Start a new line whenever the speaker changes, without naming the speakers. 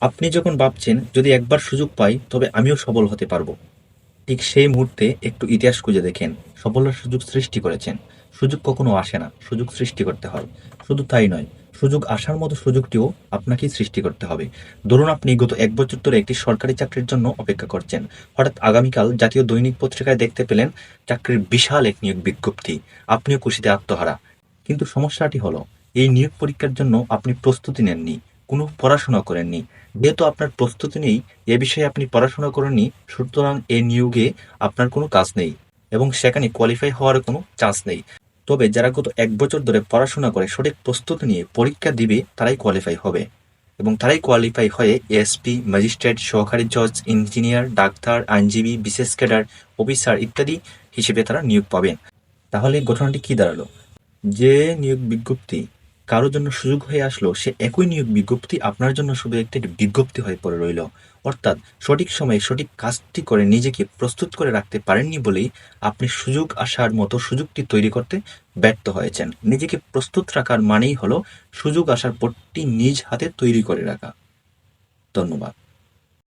আপনি যখন ভাবছেন, যদি একবার সুযোগ পাই, তবে আমিও সফল হতে পারব। ঠিক সেই মুহূর্তে একটু ইতিহাস খুঁজে দেখেন। সফলতার সুযোগ সৃষ্টি করেছেন। সুযোগ কখনো আসে না। সুযোগ সৃষ্টি করতে হয়। শুধু তাই নয়, সুযোগ আসার মতো সুযোগটিও আপনাকেই সৃষ্টি করতে হবে। ধরুন আপনি গত এক বছর ধরে একটি সরকারি চাকরির জন্য অপেক্ষা করছেন। হঠাৎ আগামীকাল জাতীয় দৈনিক পত্রিকায় দেখতে পেলেন চাকরির বিশাল এক নিয়োগ বিজ্ঞপ্তি। আপনিও খুশিতে আত্মহারা। কিন্তু সমস্যাটি হলো, এই নিয়োগ পরীক্ষার জন্য আপনি প্রস্তুতি নেননি। কোনো পড়াশোনা করেননি। যেহেতু আপনার প্রস্তুতি নেই, এ বিষয়ে আপনি পড়াশোনা করেননি, সুতরাং এ নিয়োগে আপনার কোনো কাজ নেই এবং সেখানে কোয়ালিফাই হওয়ার কোনো চান্স নেই। তবে যারা গত এক বছর ধরে পড়াশোনা করে, সঠিক প্রস্তুতি নিয়ে পরীক্ষা দিবে, তারাই কোয়ালিফাই হবে। এবং তারাই কোয়ালিফাই হয়ে এসপি ম্যাজিস্ট্রেট সহকারী জজ ইঞ্জিনিয়ার ডাক্তার, আইনজীবী, বিশেষ ক্যাডার অফিসার ইত্যাদি হিসেবে তারা নিয়োগ পাবেন। তাহলে ঘটনাটি কি দাঁড়াল? যে নিয়োগ বিজ্ঞপ্তি কারোর জন্য সুযোগ হয়ে আসলো, সে একই নিয়োগ বিজ্ঞপ্তি আপনার জন্য শুধু একটি বিজ্ঞপ্তি হয়ে পড়ে রইল। অর্থাৎ সঠিক সময়ে সঠিক কাজটি করে নিজেকে প্রস্তুত করে রাখতে পারেননি বলেই আপনি সুযোগ আসার মতো সুযোগটি তৈরি করতে ব্যর্থ হয়েছেন। নিজেকে প্রস্তুত রাখার মানেই হলো সুযোগ আসার পরটি নিজ হাতে তৈরি করে রাখা। ধন্যবাদ।